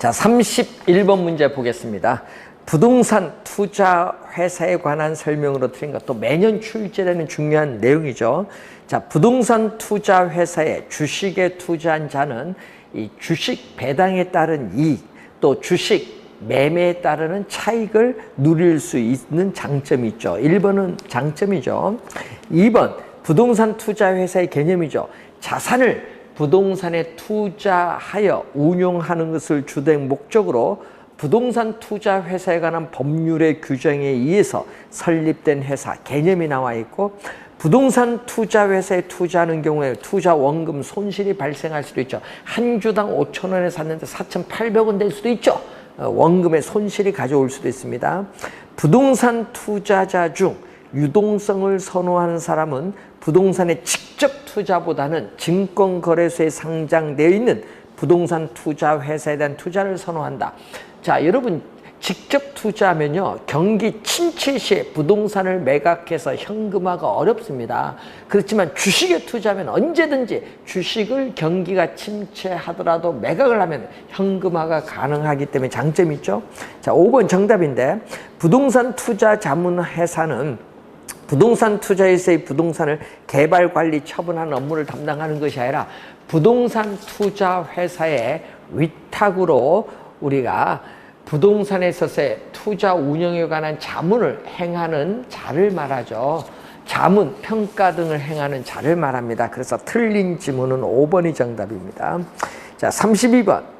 자, 31번 문제 보겠습니다. 부동산 투자 회사에 관한 설명으로 드린 것도 매년 출제되는 중요한 내용이죠. 자, 부동산 투자 회사에 주식에 투자한 자는 이 주식 배당에 따른 이익, 또 주식 매매에 따르는 차익을 누릴 수 있는 장점이 있죠. 1번은 장점이죠. 2번 부동산 투자 회사의 개념이죠. 자산을 부동산에 투자하여 운용하는 것을 주된 목적으로 부동산 투자 회사에 관한 법률의 규정에 의해서 설립된 회사 개념이 나와 있고 부동산 투자 회사에 투자하는 경우에 투자 원금 손실이 발생할 수도 있죠. 한 주당 5천 원에 샀는데 4,800원 될 수도 있죠. 어, 원금의 손실이 가져올 수도 있습니다. 부동산 투자자 중 유동성을 선호하는 사람은 부동산에 직접 투자보다는 증권거래소에 상장되어 있는 부동산 투자 회사에 대한 투자를 선호한다. 자, 여러분 직접 투자하면요 경기 침체 시에 부동산을 매각해서 현금화가 어렵습니다. 그렇지만 주식에 투자하면 언제든지 주식을 경기가 침체하더라도 매각을 하면 현금화가 가능하기 때문에 장점이 있죠. 자, 5번 정답인데 부동산 투자 자문 회사는 부동산 투자회사의 부동산을 개발 관리 처분하는 업무를 담당하는 것이 아니라 부동산 투자 회사의 위탁으로 우리가 부동산에 있어서의 투자 운영에 관한 자문을 행하는 자를 말하죠. 자문, 평가 등을 행하는 자를 말합니다. 그래서 틀린 지문은 5번이 정답입니다. 자, 32번.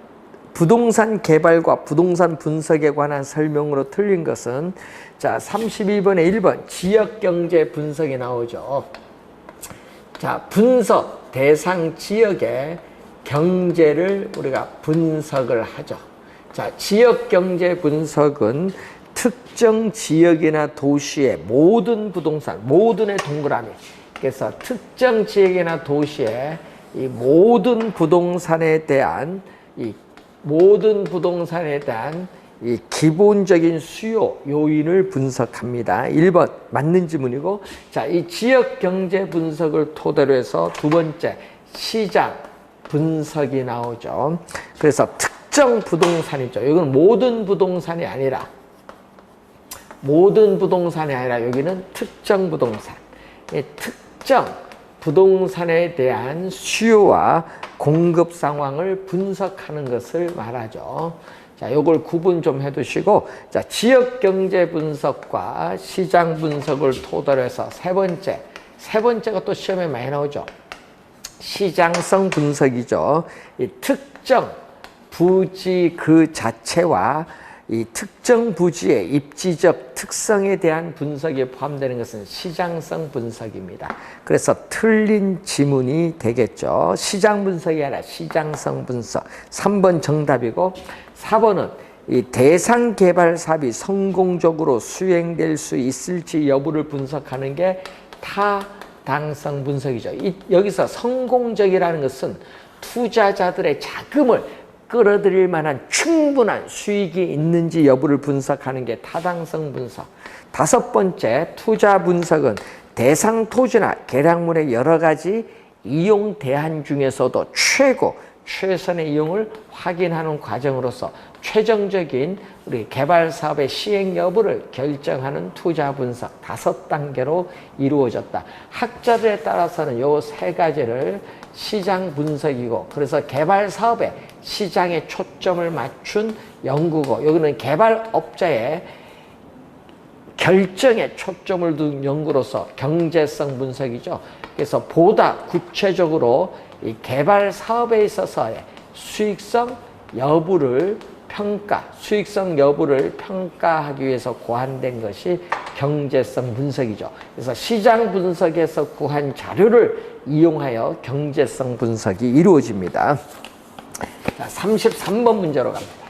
부동산 개발과 부동산 분석에 관한 설명으로 틀린 것은 자, 32번에 1번 지역 경제 분석이 나오죠. 자, 분석 대상 지역의 경제를 우리가 분석을 하죠. 자, 지역 경제 분석은 특정 지역이나 도시의 모든 부동산, 모든의 동그라미. 그래서 특정 지역이나 도시의 이 모든 부동산에 대한 이 모든 부동산에 대한 이 기본적인 수요 요인을 분석합니다. 1번 맞는 지문이고 자, 이 지역 경제 분석을 토대로 해서 두 번째 시장 분석이 나오죠. 그래서 특정 부동산이죠. 이건 모든 부동산이 아니라 모든 부동산이 아니라 여기는 특정 부동산. 이 특정 부동산에 대한 수요와 공급 상황을 분석하는 것을 말하죠. 자, 요걸 구분 좀 해두시고, 자, 지역 경제 분석과 시장 분석을 토대로 해서 세 번째, 세 번째가 또 시험에 많이 나오죠. 시장성 분석이죠. 이 특정 부지 그 자체와 이 특정 부지의 입지적 특성에 대한 분석이 포함되는 것은 시장성 분석입니다. 그래서 틀린 지문이 되겠죠. 시장 분석이 아니라 시장성 분석. 3번 정답이고 4번은 이 대상 개발 사업이 성공적으로 수행될 수 있을지 여부를 분석하는 게 타당성 분석이죠. 이, 여기서 성공적이라는 것은 투자자들의 자금을 끌어들일 만한 충분한 수익이 있는지 여부를 분석하는 게 타당성 분석. 다섯 번째 투자 분석은 대상 토지나 계량물의 여러 가지 이용 대안 중에서도 최고 최선의 이용을 확인하는 과정으로서 최종적인 우리 개발 사업의 시행 여부를 결정하는 투자 분석 다섯 단계로 이루어졌다. 학자들에 따라서는 요 세 가지를 시장 분석이고 그래서 개발 사업에 시장에 초점을 맞춘 연구고 여기는 개발업자의 결정에 초점을 둔 연구로서 경제성 분석이죠. 그래서 보다 구체적으로 이 개발 사업에 있어서의 수익성 여부를 평가, 수익성 여부를 평가하기 위해서 고안된 것이 경제성 분석이죠. 그래서 시장 분석에서 구한 자료를 이용하여 경제성 분석이 이루어집니다. 자, 33번 문제로 갑니다.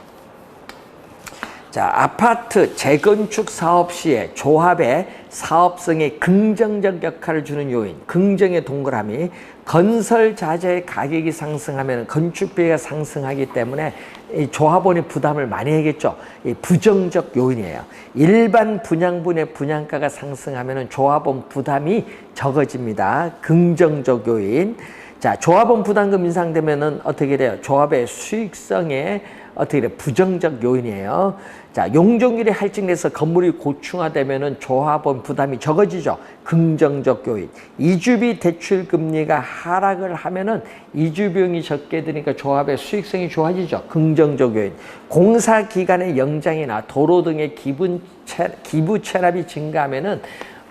자, 아파트 재건축 사업 시에 조합의 사업성에 긍정적 역할을 주는 요인, 긍정의 동그라미, 건설 자재의 가격이 상승하면 건축비가 상승하기 때문에 이 조합원이 부담을 많이 하겠죠. 이 부정적 요인이에요. 일반 분양분의 분양가가 상승하면 조합원 부담이 적어집니다. 긍정적 요인. 자, 조합원 부담금 인상되면은 어떻게 돼요? 조합의 수익성에 어떻게 돼요? 부정적 요인이에요. 자, 용적률이 할증돼서 건물이 고층화되면은 조합원 부담이 적어지죠. 긍정적 요인. 이주비 대출 금리가 하락을 하면은 이주 비용이 적게 드니까 조합의 수익성이 좋아지죠. 긍정적 요인. 공사 기간의 연장이나 도로 등의 기분 채, 기부 체납이 증가하면은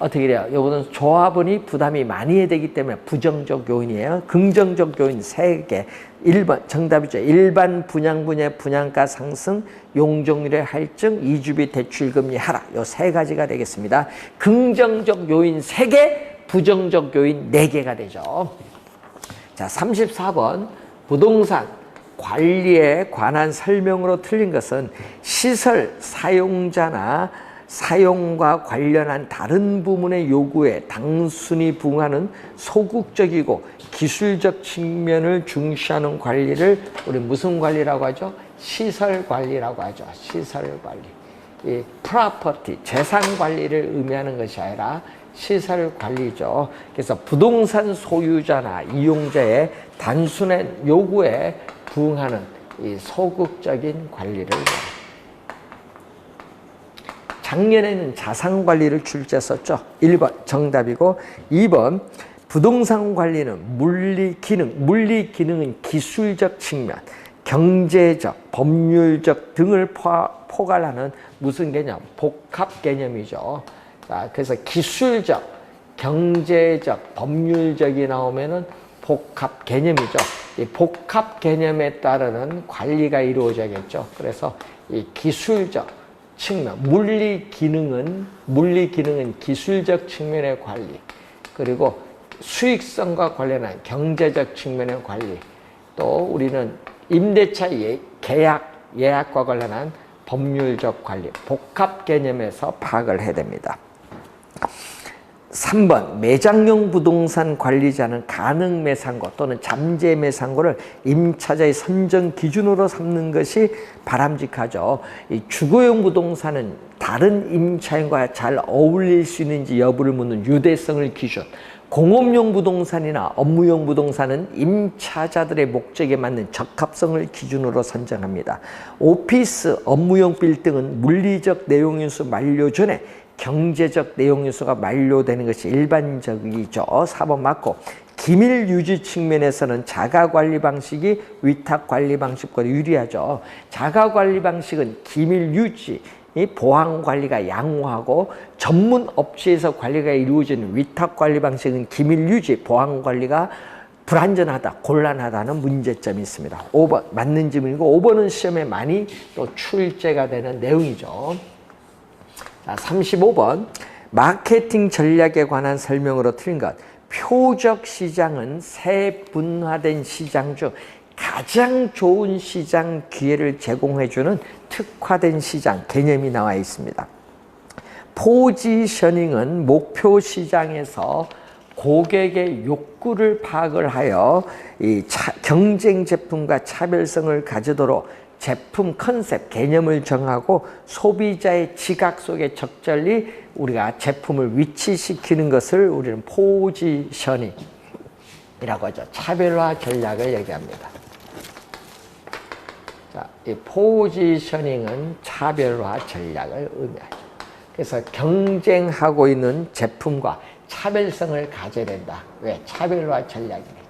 어떻게 돼요? 요거는 조합원이 부담이 많이 되기 때문에 부정적 요인이에요. 긍정적 요인 세개 1번 정답이죠. 일반 분양 분야 분양가 상승, 용적률의 할증, 이주비 대출금리 하락. 요 세 가지가 되겠습니다. 긍정적 요인 세개 부정적 요인 네개가 되죠. 자, 34번 부동산 관리에 관한 설명으로 틀린 것은 시설 사용자나 사용과 관련한 다른 부문의 요구에 단순히 부응하는 소극적이고 기술적 측면을 중시하는 관리를 우리 무슨 관리라고 하죠? 시설 관리라고 하죠. 시설 관리. 이 프로퍼티 재산 관리를 의미하는 것이 아니라 시설 관리죠. 그래서 부동산 소유자나 이용자의 단순한 요구에 부응하는 이 소극적인 관리를. 작년에는 자산 관리를 출제했었죠. 1번 정답이고 2번 부동산 관리는 물리 기능, 물리 기능은 기술적 측면, 경제적, 법률적 등을 포, 포괄하는 무슨 개념? 복합 개념이죠. 자, 그래서 기술적, 경제적, 법률적이 나오면은 복합 개념이죠. 이 복합 개념에 따르는 관리가 이루어져야겠죠. 그래서 이 기술적 측면, 물리 기능은 물리 기능은 기술적 측면의 관리, 그리고 수익성과 관련한 경제적 측면의 관리, 또 우리는 임대차 예, 계약 예약과 관련한 법률적 관리, 복합 개념에서 파악을 해야 됩니다. 3번 매장용 부동산 관리자는 가능 매상고 또는 잠재 매상고를 임차자의 선정 기준으로 삼는 것이 바람직하죠. 이 주거용 부동산은 다른 임차인과 잘 어울릴 수 있는지 여부를 묻는 유대성을 기준. 공업용 부동산이나 업무용 부동산은 임차자들의 목적에 맞는 적합성을 기준으로 선정합니다. 오피스, 업무용 빌딩은 물리적 내용 인수 만료 전에 경제적 내용 요소가 만료되는 것이 일반적이죠. 4번 맞고 기밀 유지 측면에서는 자가 관리 방식이 위탁 관리 방식보다 유리하죠. 자가 관리 방식은 기밀 유지 이 보안 관리가 양호하고 전문 업체에서 관리가 이루어지는 위탁 관리 방식은 기밀 유지, 보안 관리가 불안전하다, 곤란하다는 문제점이 있습니다. 5번 맞는 질문이고 5번은 시험에 많이 또 출제가 되는 내용이죠. 자, 35번 마케팅 전략에 관한 설명으로 틀린 것. 표적 시장은 세분화된 시장 중 가장 좋은 시장 기회를 제공해주는 특화된 시장 개념이 나와 있습니다. 포지셔닝은 목표 시장에서 고객의 욕구를 파악을 하여 이 차, 경쟁 제품과 차별성을 가지도록 제품 컨셉 개념을 정하고 소비자의 지각 속에 적절히 우리가 제품을 위치시키는 것을 우리는 포지셔닝이라고 하죠. 차별화 전략을 얘기합니다. 자, 이 포지셔닝은 차별화 전략을 의미하죠. 그래서 경쟁하고 있는 제품과 차별성을 가져야 된다. 왜? 차별화 전략이니까.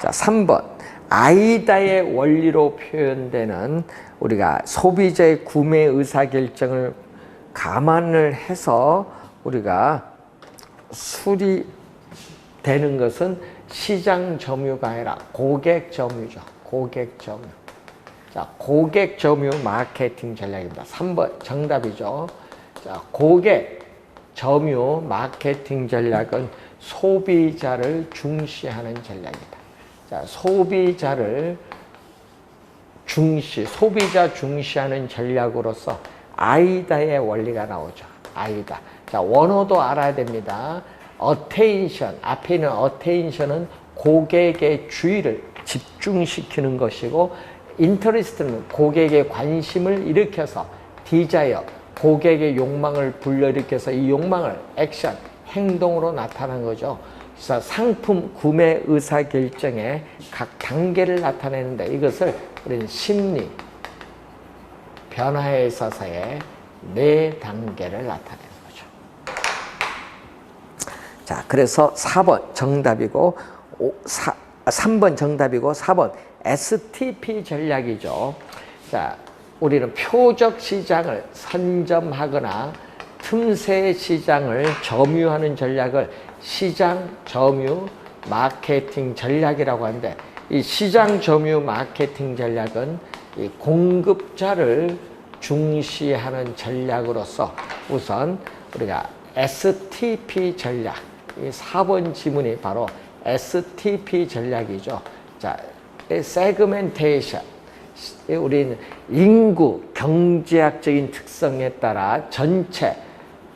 자, 3번. 아이다의 원리로 표현되는 우리가 소비자의 구매 의사 결정을 감안을 해서 우리가 수리되는 것은 시장 점유가 아니라 고객 점유죠. 고객 점유. 자, 고객 점유 마케팅 전략입니다. 3번 정답이죠. 자, 고객 점유 마케팅 전략은 소비자를 중시하는 전략이다. 자, 소비자를 중시, 소비자 중시하는 전략으로서 아이다의 원리가 나오죠. 아이다. 자, 원어도 알아야 됩니다. attention, 앞에 있는 attention은 고객의 주의를 집중시키는 것이고, interest는 고객의 관심을 일으켜서 desire, 고객의 욕망을 불러일으켜서 이 욕망을 액션, 행동으로 나타난 거죠. 그래서 상품 구매 의사 결정의 각 단계를 나타내는데 이것을 우리는 심리 변화에 있어서의 네 단계를 나타내는 거죠. 자, 그래서 4번 정답이고 오, 사, 3번 정답이고 4번 STP 전략이죠. 자, 우리는 표적 시장을 선점하거나 틈새 시장을 점유하는 전략을 시장 점유 마케팅 전략이라고 하는데 이 시장 점유 마케팅 전략은 이 공급자를 중시하는 전략으로서 우선 우리가 STP 전략 이 4번 지문이 바로 STP 전략이죠. 자, 세그멘테이션 우리는 인구 경제학적인 특성에 따라 전체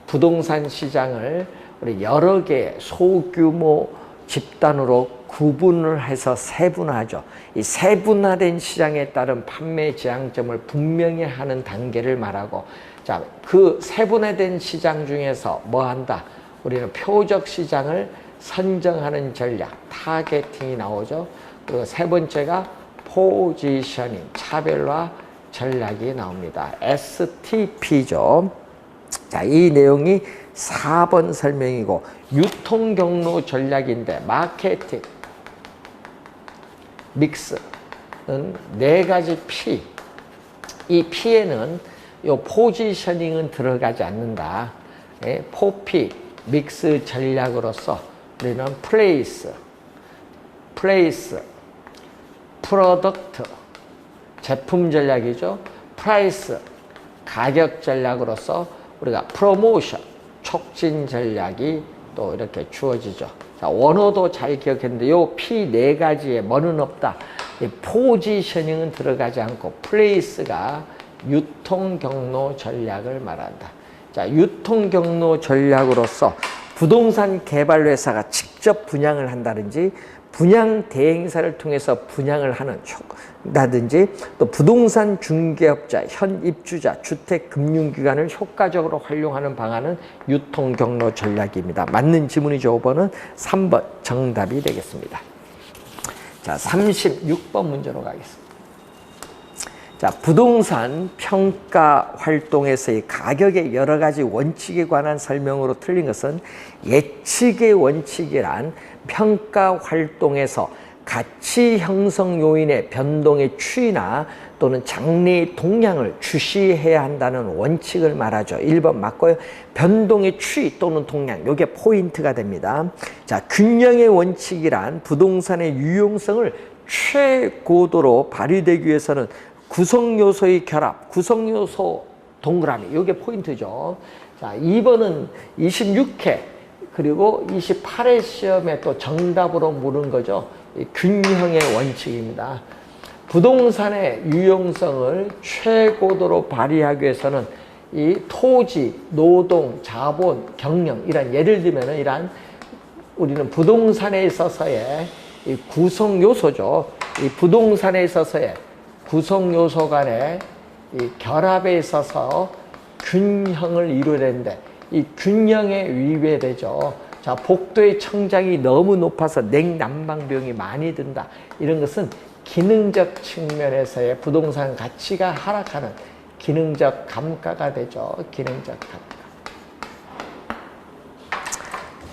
부동산 시장을 여러 개의 소규모 집단으로 구분을 해서 세분화하죠. 이 세분화된 시장에 따른 판매 지향점을 분명히 하는 단계를 말하고, 자, 그 세분화된 시장 중에서 뭐 한다? 우리는 표적 시장을 선정하는 전략, 타겟팅이 나오죠. 그리고 세 번째가 포지셔닝, 차별화 전략이 나옵니다. STP죠. 자, 이 내용이 4번 설명이고 유통 경로 전략인데 마케팅 믹스는 네 가지 P. 이 P에는 요 포지셔닝은 들어가지 않는다. 예, 포피 믹스 전략으로서 우리는 플레이스, 플레이스, 프로덕트 제품 전략이죠. 프라이스 가격 전략으로서 우리가 프로모션 촉진 전략이 또 이렇게 주어지죠. 자, 원어도 잘 기억했는데 요 P 네 가지에 뭐는 없다. 이 포지셔닝은 들어가지 않고 플레이스가 유통 경로 전략을 말한다. 자, 유통 경로 전략으로서 부동산 개발 회사가 직접 분양을 한다든지 분양 대행사를 통해서 분양을 하는 다든지 또 부동산 중개업자, 현 입주자, 주택 금융기관을 효과적으로 활용하는 방안은 유통 경로 전략입니다. 맞는 지문이죠. 5번은 3번 정답이 되겠습니다. 자, 36번 문제로 가겠습니다. 자, 부동산 평가 활동에서의 가격의 여러 가지 원칙에 관한 설명으로 틀린 것은 예측의 원칙이란 평가 활동에서 가치 형성 요인의 변동의 추이나 또는 장래의 동향을 주시해야 한다는 원칙을 말하죠. 1번 맞고요. 변동의 추이 또는 동향, 요게 포인트가 됩니다. 자, 균형의 원칙이란 부동산의 유용성을 최고도로 발휘되기 위해서는 구성 요소의 결합, 구성 요소 동그라미, 요게 포인트죠. 자, 2번은 26회 그리고 28회 시험에 또 정답으로 물은 거죠. 균형의 원칙입니다. 부동산의 유용성을 최고도로 발휘하기 위해서는 이 토지, 노동, 자본, 경영 이런 예를 들면 이런 우리는 부동산에 있어서의 이 구성 요소죠. 이 부동산에 있어서의 구성 요소 간의 이 결합에 있어서 균형을 이루어야 되는데 이 균형에 위배되죠. 자, 복도의 청장이 너무 높아서 냉난방 비용이 많이 든다. 이런 것은 기능적 측면에서의 부동산 가치가 하락하는 기능적 감가가 되죠. 기능적 감가.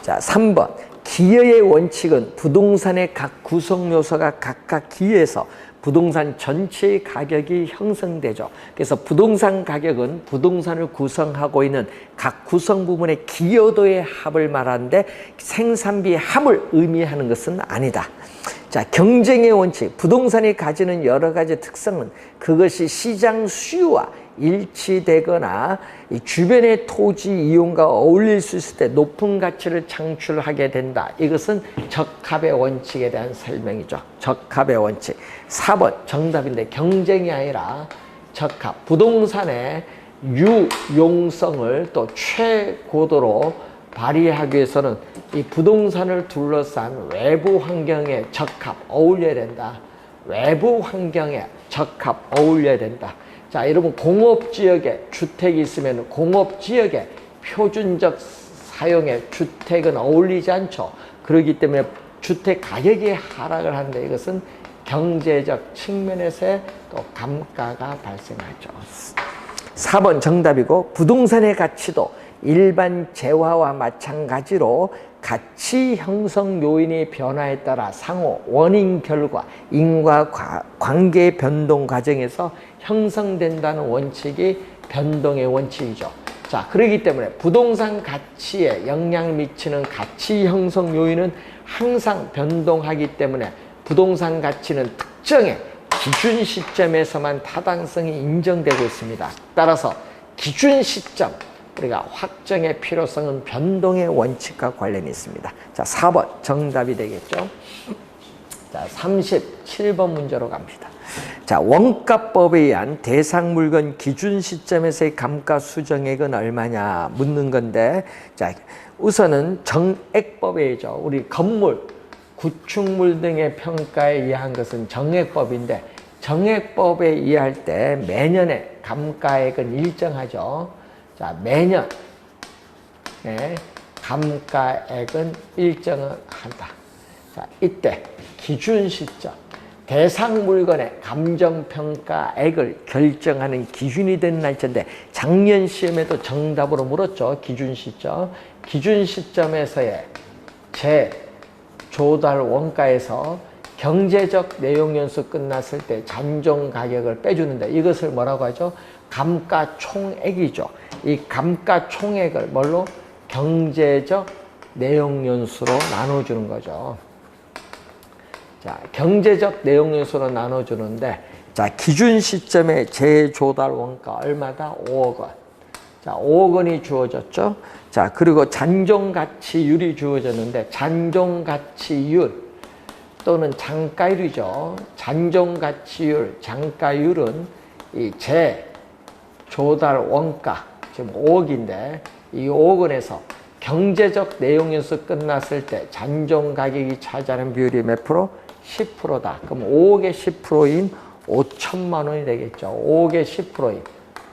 자, 3번. 기여의 원칙은 부동산의 각 구성 요소가 각각 기여해서 부동산 전체의 가격이 형성되죠. 그래서 부동산 가격은 부동산을 구성하고 있는 각 구성 부분의 기여도의 합을 말하는데 생산비의 합을 의미하는 것은 아니다. 자, 경쟁의 원칙. 부동산이 가지는 여러 가지 특성은 그것이 시장 수요와 일치되거나 주변의 토지 이용과 어울릴 수 있을 때 높은 가치를 창출하게 된다. 이것은 적합의 원칙에 대한 설명이죠. 적합의 원칙. 4번 정답인데 경쟁이 아니라 적합. 부동산의 유용성을 또 최고도로 발휘하기 위해서는 이 부동산을 둘러싼 외부 환경에 적합, 어울려야 된다. 외부 환경에 적합, 어울려야 된다. 자, 여러분 공업 지역에 주택이 있으면 공업 지역에 표준적 사용의 주택은 어울리지 않죠. 그렇기 때문에 주택 가격이 하락을 하는데 이것은 경제적 측면에서의 또 감가가 발생하죠. 4번 정답이고 부동산의 가치도 일반 재화와 마찬가지로 가치 형성 요인의 변화에 따라 상호 원인 결과 인과 과- 관계 변동 과정에서 형성된다는 원칙이 변동의 원칙이죠. 자, 그렇기 때문에 부동산 가치에 영향을 미치는 가치 형성 요인은 항상 변동하기 때문에 부동산 가치는 특정의 기준 시점에서만 타당성이 인정되고 있습니다. 따라서 기준 시점, 우리가 확정의 필요성은 변동의 원칙과 관련이 있습니다. 자, 4번 정답이 되겠죠. 자, 37번 문제로 갑니다. 자, 원가법에 의한 대상 물건 기준 시점에서의 감가 수정액은 얼마냐 묻는 건데, 자, 우선은 정액법에 의죠. 우리 건물, 구축물 등의 평가에 의한 것은 정액법인데, 정액법에 의할 때 매년의 감가액은 일정하죠. 자, 매년 예, 감가액은 일정을 한다. 자, 이때 기준 시점 대상 물건의 감정평가액을 결정하는 기준이 되는 날짜인데 작년 시험에도 정답으로 물었죠. 기준 시점. 기준 시점에서의 제 조달 원가에서 경제적 내용 연수 끝났을 때 잔존 가격을 빼주는데 이것을 뭐라고 하죠? 감가총액이죠. 이 감가총액을 뭘로? 경제적 내용 연수로 나눠주는 거죠. 자, 경제적 내용 요소로 나눠주는데, 자, 기준 시점에 재조달 원가 얼마다? 5억 원. 자, 5억 원이 주어졌죠. 자, 그리고 잔존가치율이 주어졌는데, 잔존가치율 또는 장가율이죠. 잔존가치율, 장가율은 이 재 조달 원가, 지금 5억인데, 이 5억 원에서 경제적 내용 연수 끝났을 때 잔존 가격이 차지하는 비율이 몇 프로? 10%다. 그럼 5억의 10%인 5천만 원이 되겠죠. 5억의 10%인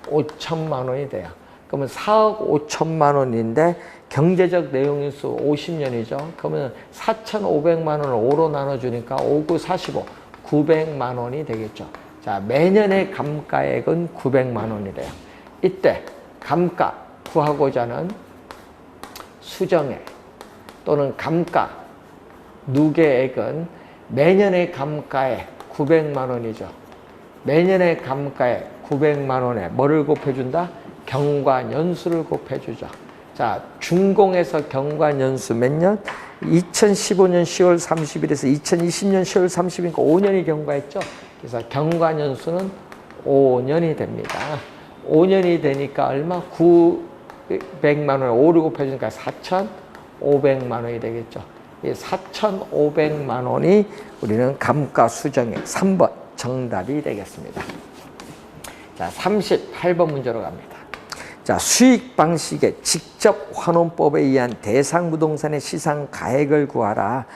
5천만 원이 돼요. 그러면 4억 5천만 원인데 경제적 내용 연수 50년이죠. 그러면 4,500만 원을 5로 나눠주니까 5, 9, 45, 900만 원이 되겠죠. 자, 매년의 감가액은 900만 원이래요. 이때 감가 구하고자 하는 수정액 또는 감가 누계액은 매년의 감가에 900만 원이죠. 매년의 감가에 900만 원에 뭐를 곱해준다? 경과년수를 곱해주죠. 자, 준공에서 경과년수 몇 년? 2015년 10월 30일에서 2020년 10월 30일이니까 5년이 경과했죠. 그래서 경과년수는 5년이 됩니다. 5년이 되니까 얼마? 900만 원에 5를 곱해주니까 4,500만 원이 되겠죠. 이 4,500만 원이 우리는 감가 수정액 3번 정답이 되겠습니다. 자, 38번 문제로 갑니다. 자, 수익 방식의 직접 환원법에 의한 대상 부동산의 시상 가액을 구하라.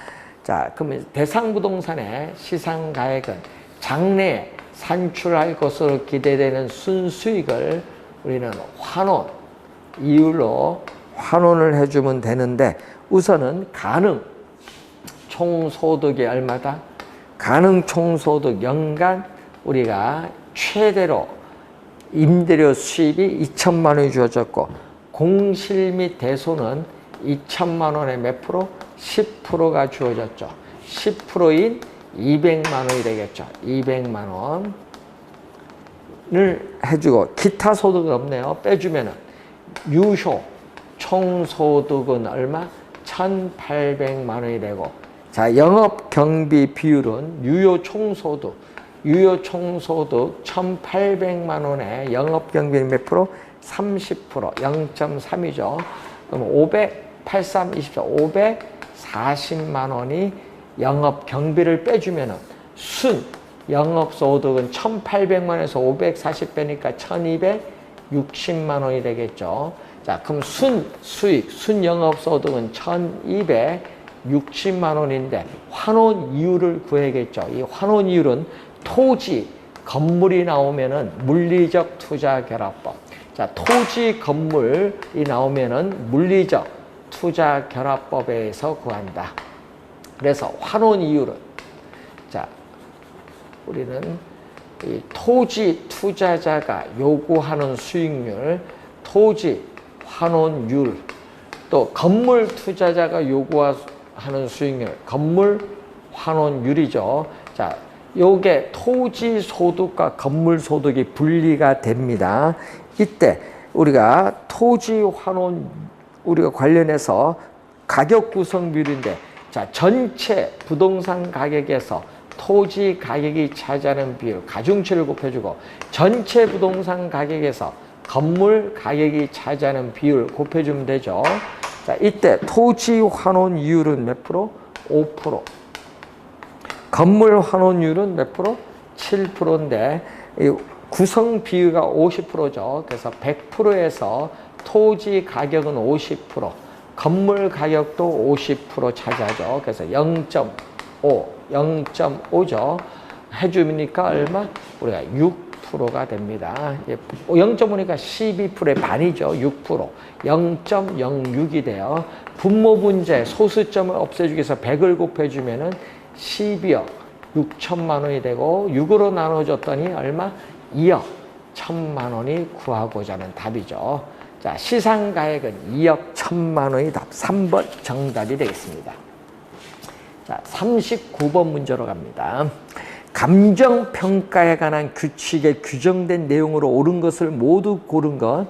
자, 그러면 대상 부동산의 시상 가액은 장래에 산출할 것으로 기대되는 순수익을 우리는 환원 이율로 환원을 해주면 되는데 우선은 가능 총소득이 얼마다? 가능 총소득 연간 우리가 최대로 임대료 수익이 2천만 원이 주어졌고 공실 및 대소는 2천만 원에 몇 프로? 10%가 주어졌죠. 10%인 200만 원이 되겠죠. 200만 원을 해주고 기타 소득은 없네요. 빼주면은 유효 총소득은 얼마? 1,800만 원이 되고 자 영업 경비 비율은 유효 총소득 유효 총소득 1,800만 원에 영업 경비 몇 프로? 30% 0.3이죠. 그럼 500 83 24 540만 원이 영업 경비를 빼주면은 순 영업 소득은 1,800만 원에서 540 빼니까 1,260만 원이 되겠죠. 자, 그럼 순 수익, 순 영업 소득은 1,260만 원인데 환원 이율을 구해야겠죠. 이 환원 이율은 토지, 건물이 나오면은 물리적 투자 결합법. 자, 토지, 건물이 나오면은 물리적 투자 결합법에서 구한다. 그래서 환원 이율은 자 우리는 이 토지 투자자가 요구하는 수익률, 토지 환원율, 또 건물 투자자가 요구하는 수익률, 건물 환원율이죠. 자, 요게 토지 소득과 건물 소득이 분리가 됩니다. 이때 우리가 토지 환원 우리가 관련해서 가격 구성 비율인데 자, 전체 부동산 가격에서 토지 가격이 차지하는 비율 가중치를 곱해주고 전체 부동산 가격에서 건물 가격이 차지하는 비율 곱해주면 되죠. 자, 이때 토지 환원이율은 몇 프로? 5%. 건물 환원율은 몇 프로? 7%인데 구성 비율가 50%죠. 그래서 100%에서 토지 가격은 50%, 건물 가격도 50% 차지하죠. 그래서 0.5, 0.5죠. 해주니까 얼마? 우리가 6%가 됩니다. 0.5니까 12%의 반이죠. 6%. 0.06이 돼요. 분모 분제 소수점을 없애주기 위해서 100을 곱해주면 은 12억 6천만 원이 되고 6으로 나눠줬더니 얼마? 2억 1천만 원이 구하고자 하는 답이죠. 자, 시상가액은 2억 1천만 원이 답. 3번 정답이 되겠습니다. 자, 39번 문제로 갑니다. 감정평가에 관한 규칙에 규정된 내용으로 옳은 것을 모두 고른 것.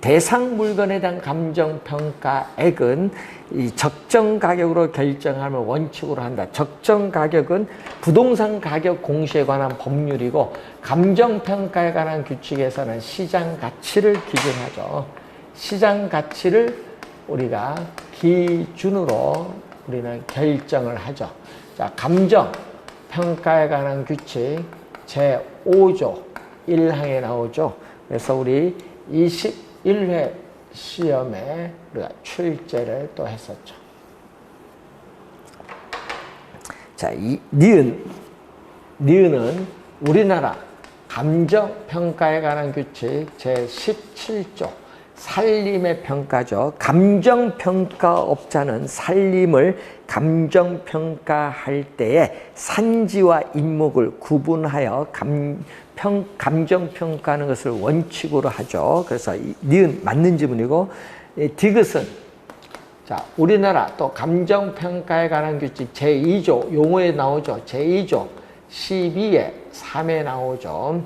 대상 물건에 대한 감정평가액은 이 적정 가격으로 결정함을 원칙으로 한다. 적정 가격은 부동산 가격 공시에 관한 법률이고 감정평가에 관한 규칙에서는 시장 가치를 기준하죠. 시장 가치를 우리가 기준으로 우리는 결정을 하죠. 자, 감정 평가에 관한 규칙 제5조 1항에 나오죠. 그래서 우리 21회 시험에 우리가 출제를 또 했었죠. 자, 이 니은 니은은 우리나라 감정 평가에 관한 규칙 제17조 살림의 평가죠. 감정 평가업자는 살림을 감정 평가할 때에 산지와 인목을 구분하여 감, 평, 감정 평가하는 것을 원칙으로 하죠. 그래서 이, 니은 맞는 지문이고 이, 디귿은 자 우리나라 또 감정 평가에 관한 규칙 제2조 용어에 나오죠. 제2조 12에 3에 나오죠.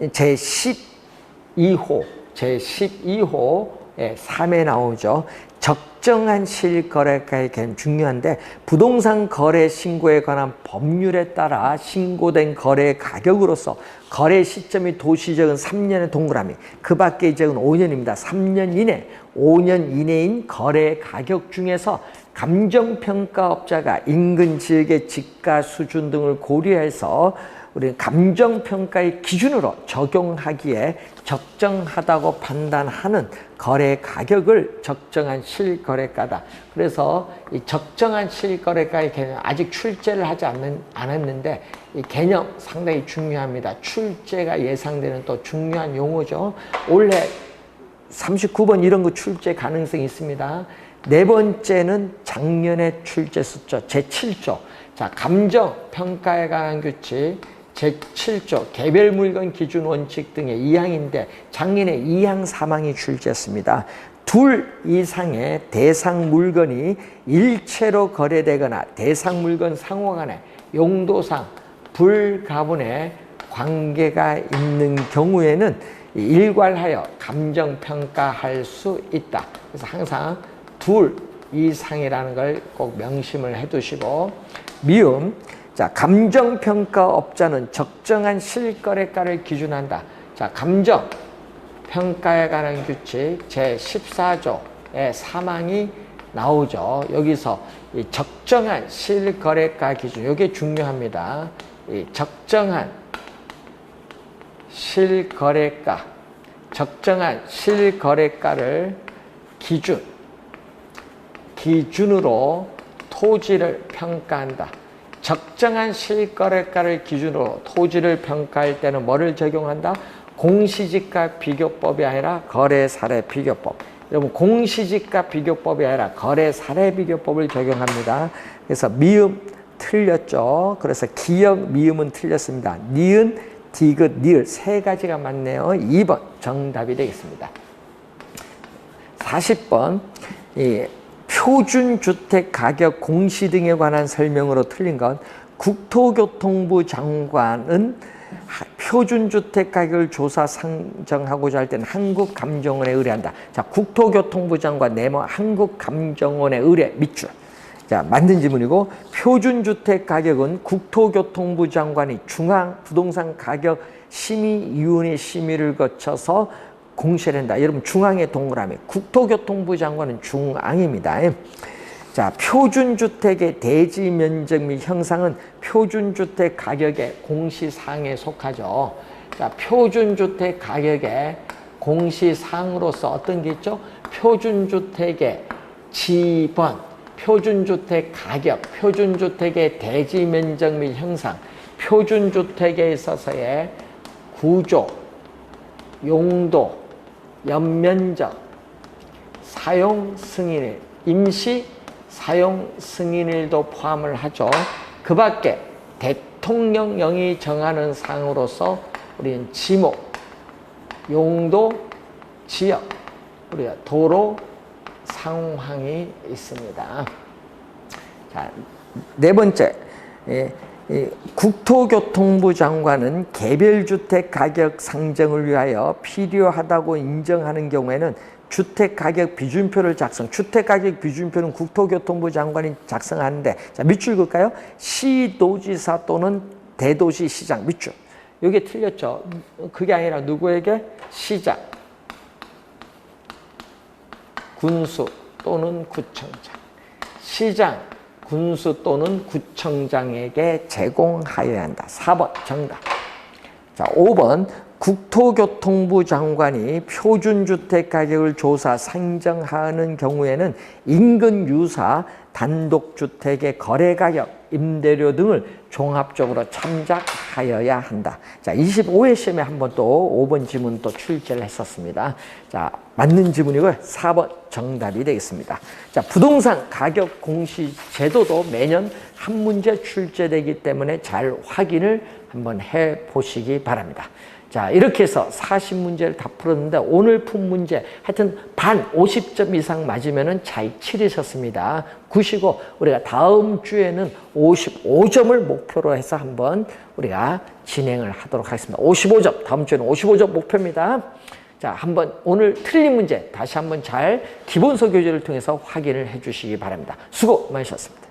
제12호 제12호에 3에 나오죠. 적정한 실거래가의 개념 중요한데 부동산 거래 신고에 관한 법률에 따라 신고된 거래 가격으로서 거래 시점이 도시적은 3년의 동그라미 그 밖의 지역은 5년입니다. 3년 이내 5년 이내인 거래 가격 중에서 감정평가업자가 인근 지역의 집가 수준 등을 고려해서 우리는 감정평가의 기준으로 적용하기에 적정하다고 판단하는 거래 가격을 적정한 실거래가다. 그래서 이 적정한 실거래가의 개념 아직 출제를 하지 않는, 않았는데 이 개념 상당히 중요합니다. 출제가 예상되는 또 중요한 용어죠. 올해 39번 이런 거 출제 가능성이 있습니다. 네 번째는 작년에 출제했었죠. 제7조. 자, 감정 평가에 관한 규칙. 제7조 개별 물건 기준 원칙 등의 2항인데 작년에 2항 3항이 출제했습니다. 둘 이상의 대상 물건이 일체로 거래되거나 대상 물건 상호 간의 용도상 불가분의 관계가 있는 경우에는 일괄하여 감정평가할 수 있다. 그래서 항상 둘 이상이라는 걸 꼭 명심을 해 두시고 미음 자, 감정평가업자는 적정한 실거래가를 기준한다. 자, 감정 평가에 관한 규칙 제14조의 사망이 나오죠. 여기서 이 적정한 실거래가 기준, 이게 중요합니다. 이 적정한 실거래가, 적정한 실거래가를 기준, 기준으로 토지를 평가한다. 적정한 실거래가를 기준으로 토지를 평가할 때는 뭐를 적용한다? 공시지가 비교법이 아니라 거래 사례 비교법. 여러분 공시지가 비교법이 아니라 거래 사례 비교법을 적용합니다. 그래서 미음 틀렸죠. 그래서 기역 미음은 틀렸습니다. 니은, 디귿, 니을 세 가지가 맞네요. 2번 정답이 되겠습니다. 40번 이 표준 주택 가격 공시 등에 관한 설명으로 틀린 건 국토교통부 장관은 하- 표준 주택 가격을 조사 상정하고자 할 때는 한국감정원에 의뢰한다. 자, 국토교통부 장관 네모 한국감정원에 의뢰 밑줄. 자, 만든 지문이고 표준 주택 가격은 국토교통부 장관이 중앙 부동산 가격 심의위원회 심의를 거쳐서 공시를 한다. 여러분 중앙의 동그라미. 국토교통부 장관은 중앙입니다. 자, 표준주택의 대지 면적 및 형상은 표준주택 가격의 공시사항에 속하죠. 자, 표준주택 가격의 공시사항으로서 어떤 게 있죠? 표준주택의 지번, 표준주택 가격, 표준주택의 대지 면적 및 형상, 표준주택에 있어서의 구조, 용도, 연면적, 사용 승인일, 임시 사용 승인일도 포함을 하죠. 그 밖에 대통령령이 정하는 사항으로서 우리는 지목, 용도, 지역, 우리가 도로 상황이 있습니다. 자, 네 번째. 예, 이 국토교통부 장관은 개별주택 가격 상정을 위하여 필요하다고 인정하는 경우에는 주택가격 비준표를 작성. 주택가격 비준표는 국토교통부 장관이 작성하는데 자 밑줄 그을까요? 시도지사 또는 대도시 시장 밑줄. 이게 틀렸죠. 그게 아니라 누구에게 시장, 군수 또는 구청장, 시장, 군수 또는 구청장에게 제공하여야 한다. 4번 정답. 자, 5번 국토교통부 장관이 표준주택 가격을 조사 상정하는 경우에는 인근 유사 단독주택의 거래 가격, 임대료 등을 종합적으로 참작하여야 한다. 자, 25회 시험에 한번 또 5번 지문 또 출제를 했었습니다. 자, 맞는 지문이고요. 4번 정답이 되겠습니다. 자, 부동산 가격 공시 제도도 매년 한 문제 출제되기 때문에 잘 확인을 한번 해 보시기 바랍니다. 자, 이렇게 해서 40문제를 다 풀었는데 오늘 푼 문제 하여튼 반 50점 이상 맞으면 은 잘 치르셨습니다. 구시고 우리가 다음 주에는 55점을 목표로 해서 한번 우리가 진행을 하도록 하겠습니다. 55점, 다음 주에는 55점 목표입니다. 자, 한번 오늘 틀린 문제 다시 한번 잘 기본서 교재를 통해서 확인을 해 주시기 바랍니다. 수고 많으셨습니다.